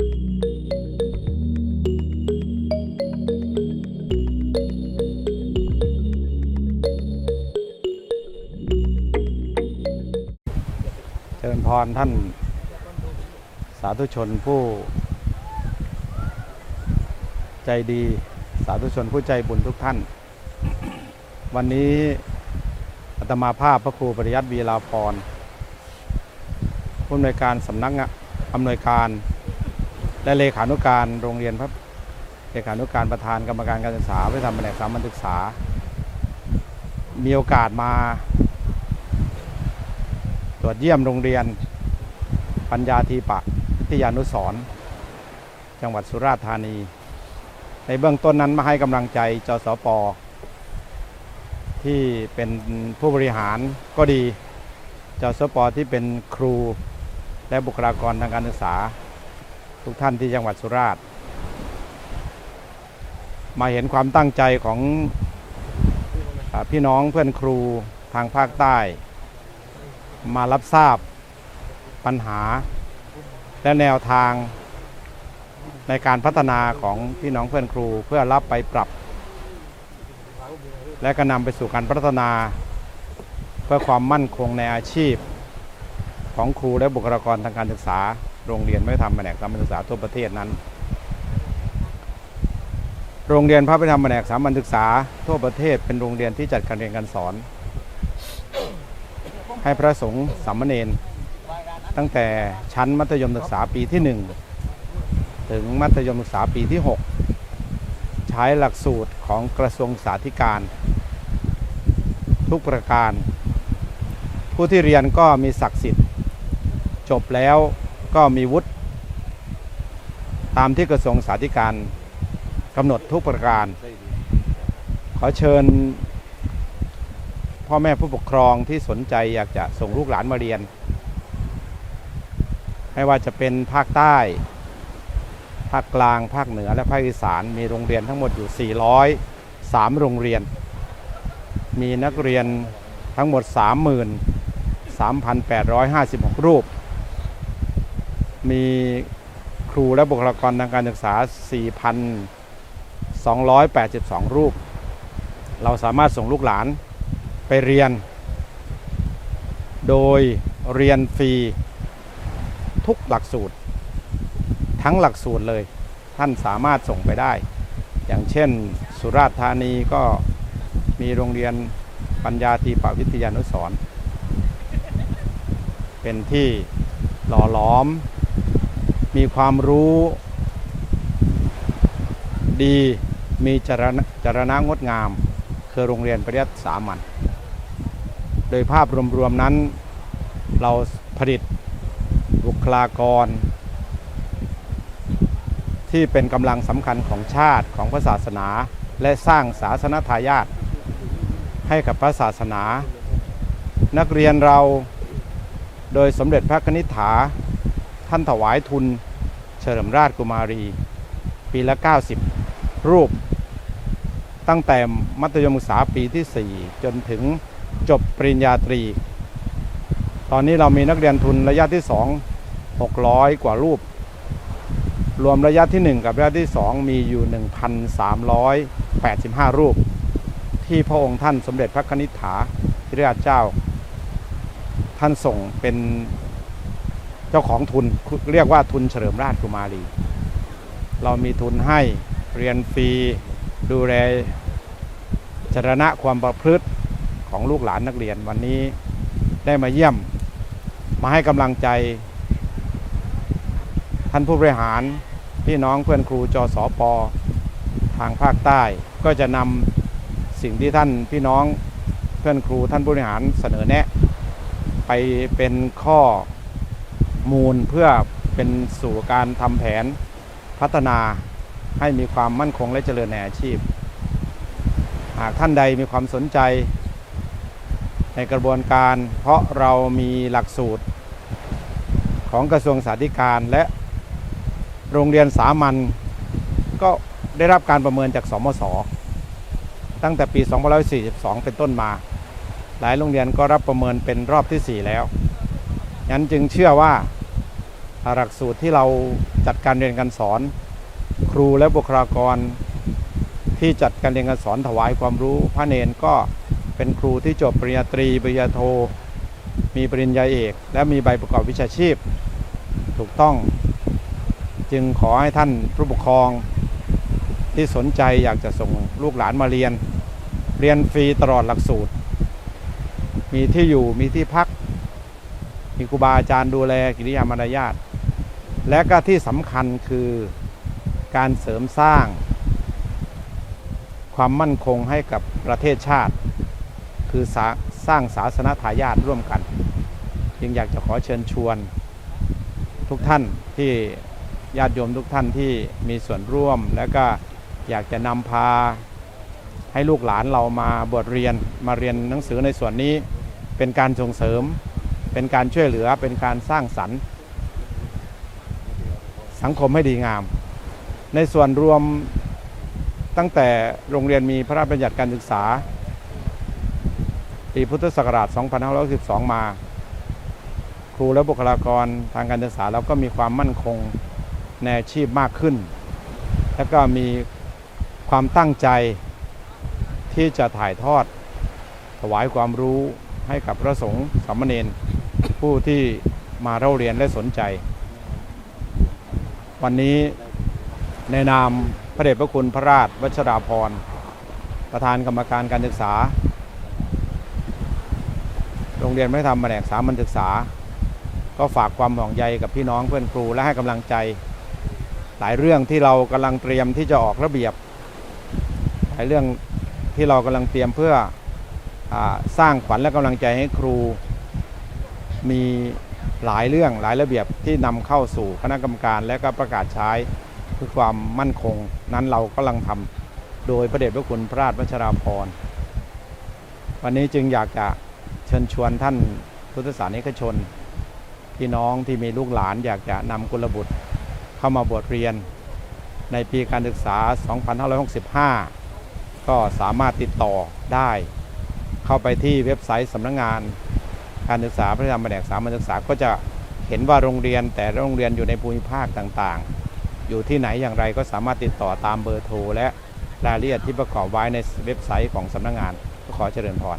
เจริญพรท่านสาธุชนผู้ ใจดีสาธุชนผู้ใจบุญทุกท่าน วันนี้อาตมาภาพพระครูปริยัติวีลาพรผู้อำนวยการสำนักงานอำนวยการ และเลขานุการโรงเรียนพระเลขานุการประธานกรรมการการศึกษาเพื่อทำแผนกสามัญศึกษา มีโอกาสมา ตรวจเยี่ยมโรงเรียน ปัญญาทีปะวิทยานุสรจังหวัดสุราษฎร์ธานี ในเบื้องต้นนั้นมาให้กำลังใจจสปที่เป็นผู้บริหารก็ดีจสปที่เป็นครูและบุคลากรทางการศึกษา ทุกท่านที่จังหวัดสุราษฎร์มาเห็นความตั้งใจของอพี่น้องเพื่อนครูทางภาคใต้ มารับทราบปัญหา และแนวทางในการพัฒนาของพี่น้องเพื่อนครูเพื่อรับไปปรับ และก็นำไปสู่การพัฒนา เพื่อความมั่นคงในอาชีพของครูและบุคลากรทางการศึกษา โรงเรียนไม่ทำแผนกสามัญศึกษาทั่วประเทศนั้น โรงเรียนพระพิธรรมแผนกสามัญศึกษาทั่วประเทศเป็นโรงเรียนที่จัดการเรียนการสอน ให้พระสงฆ์สามเณรตั้งแต่ชั้นมัธยมศึกษาปีที่ 1 ถึงมัธยมศึกษาปีที่ 6 ใช้หลักสูตรของกระทรวงสาธิการ ทุกประการ ผู้ที่เรียนก็มีศักดิ์สิทธิ์จบแล้ว ก็มีวุฒิตามที่กระทรวงสาธิการกำหนดทุกประการ ขอเชิญ พ่อแม่ผู้ปกครองที่สนใจอยากจะส่งลูกหลานมาเรียน ไม่ว่าจะเป็นภาคใต้ ภาคกลาง ภาคเหนือ และภาคอีสาน มีโรงเรียนทั้งหมดอยู่ 403 โรงเรียน มีนักเรียนทั้งหมด 33,856 รูป มีครูและบุคลากรทางการศึกษา 4,282 รูป เราสามารถส่งลูกหลานไปเรียน โดยเรียนฟรีทุกหลักสูตร ทั้งหลักสูตรเลย ท่านสามารถส่งไปได้ อย่างเช่น สุราษฎร์ธานีก็มีโรงเรียนปัญญาทีปวิทยานุสรเป็นที่หล่อหลอม มีความรู้ดีมีจรณะจรณะงดงาม คือโรงเรียนปริยัติสามัญโดยภาพรวมๆนั้น เราผลิตบุคลากร ที่เป็นกำลังสำคัญของชาติของพระศาสนา และสร้างศาสนทายาทให้กับพระศาสนา นักเรียนเราโดยสมเด็จพระนิษฐา ท่านถวายทุน เฉลิมราชกุมารี ปีละ 90 รูป ตั้งแต่มัธยมศึกษาปีที่ 4 จนถึงจบปริญญาตรี ตอนนี้เรามีนักเรียนทุนระยะที่ 2 600 กว่ารูป รวมระยะที่ 1 กับระยะที่ 2 มีอยู่ 1,385 รูป ที่พระองค์ท่านสมเด็จพระคณิษฐาธิราชเจ้า ท่านส่งเป็น เจ้าของทุนเรียกว่าทุนเฉลิมราชกุมารี เรามีทุนให้เรียนฟรีดูแลจรณะความประพฤติของลูกหลานนักเรียนวันนี้ได้มาเยี่ยม มาให้กำลังใจ ท่านผู้บริหารพี่น้องเพื่อนครูจอสอปอทางภาคใต้ ก็จะนำสิ่งที่ท่านพี่น้องเพื่อนครูท่านผู้บริหารเสนอแนะ ไปเป็นข้อ มูลเพื่อเป็นสู่การทำแผนพัฒนาให้มีความมั่นคงและเจริญในอาชีพ หากท่านใดมีความสนใจ ในกระบวนการ เพราะเรามีหลักสูตร ของกระทรวงสาธการและโรงเรียนสามัญก็ได้รับการประเมินจากสมศตั้งแต่ปี 2542 เป็นต้นมา หลายโรงเรียนก็รับประเมินเป็นรอบที่ 4 แล้ว นั้นจึงเชื่อว่าหลักสูตรที่เราจัดการเรียนการสอน ครูและบุคลากรที่จัดการเรียนการสอนถวายความรู้พระเนนก็เป็นครูที่จบปริญญาตรีปริญญาโท มีปริญญาเอก และมีใบประกอบวิชาชีพ ถูกต้อง จึงขอให้ท่านผู้ปกครองที่สนใจอยากจะส่งลูกหลานมาเรียน เรียนฟรีตลอดหลักสูตร มีที่อยู่มีที่พัก มีครูบาอาจารย์ดูแลกิริยามารยาทและก็ที่สำคัญคือการเสริมสร้าง ความมั่นคงให้กับประเทศชาติ คือสาสร้างศาสนทายาทร่วมกัน จึงอยากจะขอเชิญชวนทุกท่านที่ญาติโยมทุกท่านที่มีส่วนร่วม และก็อยากจะนำพาให้ลูกหลานเรามาบวชเรียนมาเรียนหนังสือในส่วนนี้เป็นการส่งเสริม เป็นการช่วยเหลือเป็นการสร้างสรรค์ สังคมให้ดีงาม ในส่วนรวมตั้งแต่โรงเรียนมีพระราชบัญญัติการศึกษา ปีพุทธศักราช 2512 มา ครูและบุคลากรทางการศึกษาเราก็มีความมั่นคงในอาชีพมากขึ้น แล้วก็มีความตั้งใจที่จะถ่ายทอดถวายความรู้ให้กับพระสงฆ์สามเณร ผู้ที่มาเล่าเรียนและสนใจ วันนี้ในนามพระเดชพระคุณพระราชวัชราพรประธานกรรมการการศึกษา โรงเรียนไม่ทำแผนกสามัญศึกษา ก็ฝากความห่วงใยกับพี่น้องเพื่อนครูและให้กำลังใจ หลายเรื่องที่เรากำลังเตรียมที่จะออกระเบียบ หลายเรื่องที่เรากำลังเตรียมเพื่ออสร้างขวัญและกำลังใจให้ครู มีหลายเรื่องหลายระเบียบที่นำเข้าสู่คณะกรรมการและก็ประกาศใช้เพื่อความมั่นคง นั้นเรากำลังทำโดยพระเดชพระคุณพระราชวัชราพรวันนี้จึงอยากจะเชิญชวนท่านพุทธศาสนิกชนพี่น้องที่มีลูกหลานอยากจะนำกุลบุตรเข้ามาบวชเรียน ในปีการศึกษา 2565 ก็สามารถติดต่อได้ เข้าไปที่เว็บไซต์สำนักงงาน การศึกษาพระธรรมแผนกสามัญศึกษาก็จะเห็นว่าโรงเรียนแต่โรงเรียนอยู่ในภูมิภาคต่างๆ อยู่ที่ไหนอย่างไรก็สามารถติดต่อตามเบอร์โทรและรายละเอียดที่ประกอบไว้ในเว็บไซต์ของสำนักงานก็ขอเจริญพร